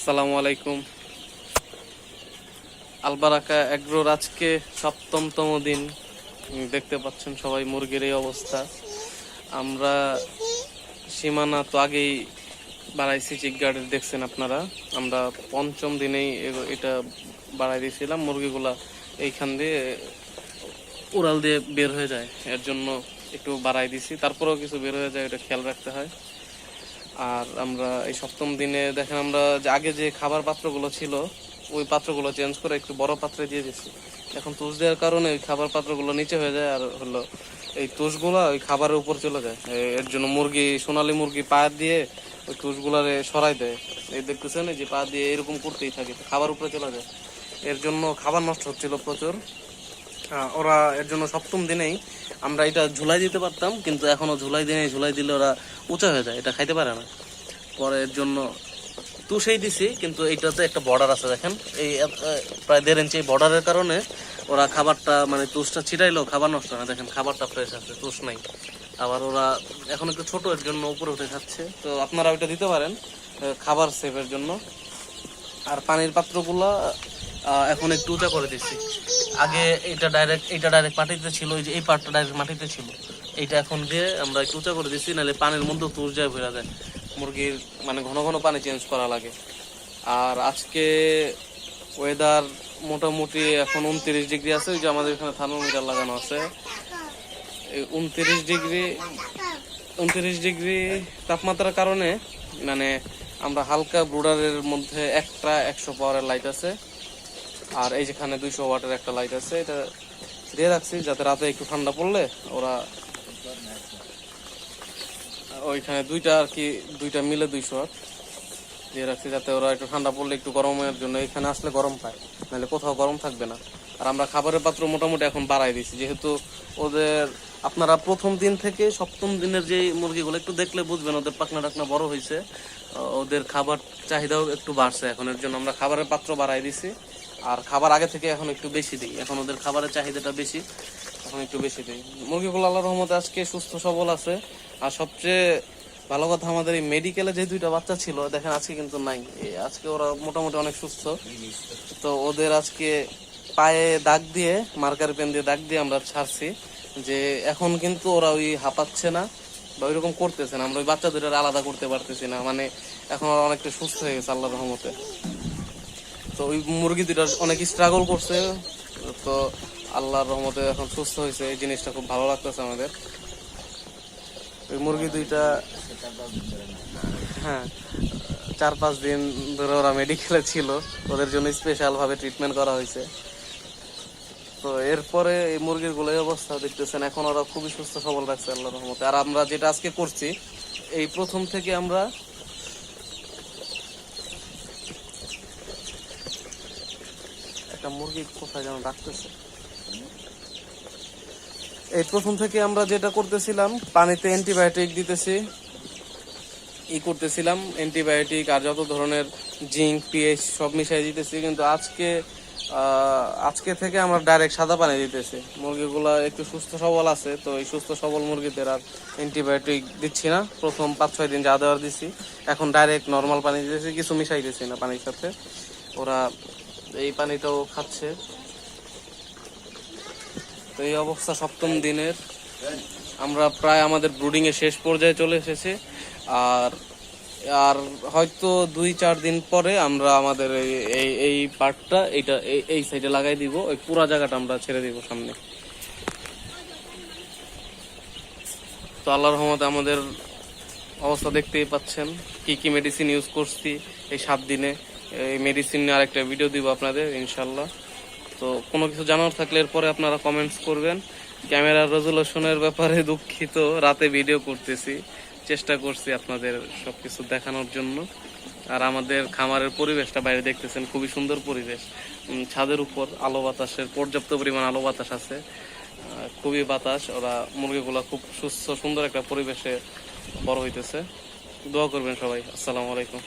আসসালামু আলাইকুম। আলবারাকা এগ্রোর আজকে সপ্তমতম দিন। দেখতে পাচ্ছেন সবাই মুরগির এই অবস্থা। আমরা সীমানা তো আগেই বাড়াইছি চিক গার্ডের দেখছেন আপনারা? আমরা পঞ্চম দিনেই এটা বাড়াই দিয়েছিলাম, মুরগিগুলা এইখান দিয়ে উড়াল দিয়ে বের হয়ে যায়। এর জন্য একটু বাড়াই দিছি। তারপরেও কিছু বের হয়ে যায় এটা খেয়াল রাখতে হয়। আর আমরা এই সপ্তম দিনে দেখেন আমরা যে আগে যে খাবার পাত্রগুলো ছিল, ওই পাত্রগুলো চেঞ্জ করে একটু বড় পাত্রে দিয়ে দিচ্ছি এখন তুষ দেওয়ার কারণে ওই খাবার পাত্রগুলো নিচে হয়ে যায় আর হলো এই তুষগুলা ওই খাবারের উপর চলে যায়। এর জন্য মুরগি, সোনালি মুরগি পা দিয়ে ওই তুষগুলারে সরাই দেয়। এই দেখতেছেন যে পা দিয়ে এরকম করতেই থাকে, খাবার উপরে চলে যায়। এর জন্য খাবার নষ্ট হচ্ছিল প্রচুর। ওরা এর জন্য সপ্তম দিনেই আমরা এটা ঝুলাই দিতে পারতাম, কিন্তু এখনও ঝুলাই দিনে ঝুলাই দিলে ওরা উঁচা হয়ে যায়, এটা খাইতে পারে না। পরে এর জন্য তুষেই দিছি, কিন্তু এইটাতে একটা বর্ডার আছে, দেখেন। এই প্রায় দেড় ইঞ্চি বর্ডারের কারণে ওরা খাবারটা মানে তুষটা ছিটাইলেও খাবার নষ্ট না। দেখেন, খাবারটা ফ্রেশ আছে, তুষ নাই। আবার ওরা এখন একটু ছোট, এর জন্য উপরে উঠে খাচ্ছে। তো আপনারা ওইটা দিতে পারেন খাবার সেভের জন্য। আর পানির পাত্রগুলো এখন একটু উঁচা করে দিচ্ছি আগে এটা ডাইরেক্ট এটা ডাইরেক্ট মাটিতে ছিল, ওই যে এই পার্টটা ডাইরেক্ট মাটিতে ছিল। এইটা এখন দিয়ে আমরা একটু উঁচা করে দিচ্ছি নাহলে পানির মধ্যে তুর যায় ভরা যায়। মুরগির মানে ঘন ঘন পানি চেঞ্জ করা লাগে। আর আজকে ওয়েদার মোটামুটি এখন উনত্রিশ ডিগ্রি আছে, ওই যে আমাদের এখানে থার্মোমিটার লাগানো আছে। উনত্রিশ ডিগ্রি উনত্রিশ ডিগ্রি তাপমাত্রার কারণে মানে আমরা হালকা ব্রুডারের মধ্যে একটা একশো পাওয়ারের লাইট আছে। আর এই যেখানে দুইশো ওয়াটের একটা লাইট আছে, এটা দিয়ে রাখছি যাতে রাতে একটু ঠান্ডা পড়লে ওরা ওইখানে দুইটা আর কি, দুইটা মিলে দুইশো। দিয়ে রাখছি যাতে ওরা একটু ঠান্ডা পড়লে একটু গরমের জন্য এখানে আসলে গরম পায়, নাহলে কোথাও গরম থাকবে না। আর আমরা খাবারের পাত্র মোটামুটি এখন বাড়াই দিছি যেহেতু ওদের আপনারা প্রথম দিন থেকে সপ্তম দিনের যে মুরগিগুলো একটু দেখলে বুঝবেন, ওদের পাকনা টাকনা বড় হয়েছে, ওদের খাবার চাহিদাও একটু বাড়ছে এখন, এর জন্য আমরা খাবারের পাত্র বাড়াই দিছি আর খাবার আগে থেকে এখন একটু বেশি দিই, এখন ওদের খাবারের চাহিদাটা বেশি। এখন একটু বেশি দিই মুরগিগুলো আল্লাহ রহমতে আজকে সুস্থ, সবল আছে। আর সবচেয়ে ভালো কথা আমাদের এই মেডিকেলে যে দুইটা বাচ্চা ছিল, দেখেন আজকে কিন্তু নাই। আজকে ওরা মোটামুটি অনেক সুস্থ। তো ওদের আজকে পায়ে দাগ দিয়ে মার্কার পেন দিয়ে দাগ দিয়ে আমরা ছাড়ছি যে এখন কিন্তু ওরা ওই হাঁপাচ্ছে না বা ওইরকম করতেছে না। আমরা ওই বাচ্চা দুটার আলাদা করতে পারতেছি না। মানে এখন ওরা অনেকটা সুস্থ হয়ে গেছে আল্লাহ রহমতে। তো ওই মুরগি দুটা অনেক স্ট্রাগল করছে। তো আল্লাহর রহমতে এখন সুস্থ হয়েছে, এই জিনিসটা খুব ভালো লাগতেছে আমাদের। ওই মুরগি দুইটা হ্যাঁ চার পাঁচ দিন ধরে ওরা মেডিকেলে ছিল, ওদের জন্য স্পেশাল ভাবে ট্রিটমেন্ট করা হয়েছে। তো এরপরে এই মুরগিরগুলো অবস্থা দেখতেছেন, এখন ওরা খুবই সুস্থ সবল রাখছে আল্লাহ রহমতে। আর আমরা যেটা আজকে করছি, এই প্রথম থেকে আমরা একটা মুরগি কোথায় যেন ডাকতেছে। এই প্রথম থেকে আমরা যেটা করতেছিলাম, পানিতে অ্যান্টিবায়োটিক দিতেছি। ই করতেছিলাম অ্যান্টিবায়োটিক আর যত ধরনের জিঙ্ক পিএইচ সব মিশাই দিতেছি, কিন্তু আজকে আজকে থেকে আমরা ডাইরেক্ট সাদা পানি দিতেছি। মুরগিগুলো একটু সুস্থ সবল আছে, তো এই সুস্থ সবল মুরগিদের আর অ্যান্টিবায়োটিক দিচ্ছি না। প্রথম পাঁচ, ছয় দিন যা দেওয়ার দিছি, এখন ডাইরেক্ট নর্মাল পানি দিতেছি, কিছু মিশাই দিছি না পানির সাথে। ওরা এই পানিটাও খাচ্ছে। তো এই অবস্থা সপ্তম দিনের। আমরা প্রায় আমাদের ব্রুডিং এর শেষ পর্যায়ে চলে এসেছি। আর আর হয়তো দুই চার দিন পরে আমরা আমাদের এই- এই পার্টটা এইটা, এই- এই সাইডে লাগাই দিব। ওই পুরা জায়গাটা আমরা ছেড়ে দিব সামনে। তো আল্লাহর রহমতে আমাদের অবস্থা দেখতেই পাচ্ছেন। কি কি মেডিসিন ইউজ করছি এই সাত দিনে। এই মেডিসিন নিয়ে আরেকটা ভিডিও দিব আপনাদের, ইনশাল্লাহ। তো কোনো কিছু জানার থাকলে এরপরে আপনারা কমেন্টস করবেন। ক্যামেরার রেজুলেশনের ব্যাপারে দুঃখিত, রাতে ভিডিও করতেছি, চেষ্টা করছি আপনাদের সবকিছু দেখানোর জন্য। আর আমাদের খামারের পরিবেশটা বাইরে দেখতেছেন, খুবই সুন্দর পরিবেশ। ছাদের উপর আলো বাতাসের, পর্যাপ্ত পরিমাণ আলো বাতাস আছে। খুবই বাতাস, ওরা মুরগিগুলা খুব সুস্থ, সুন্দর একটা পরিবেশে বড় হইতেছে। দোয়া করবেন সবাই। আসসালামু আলাইকুম।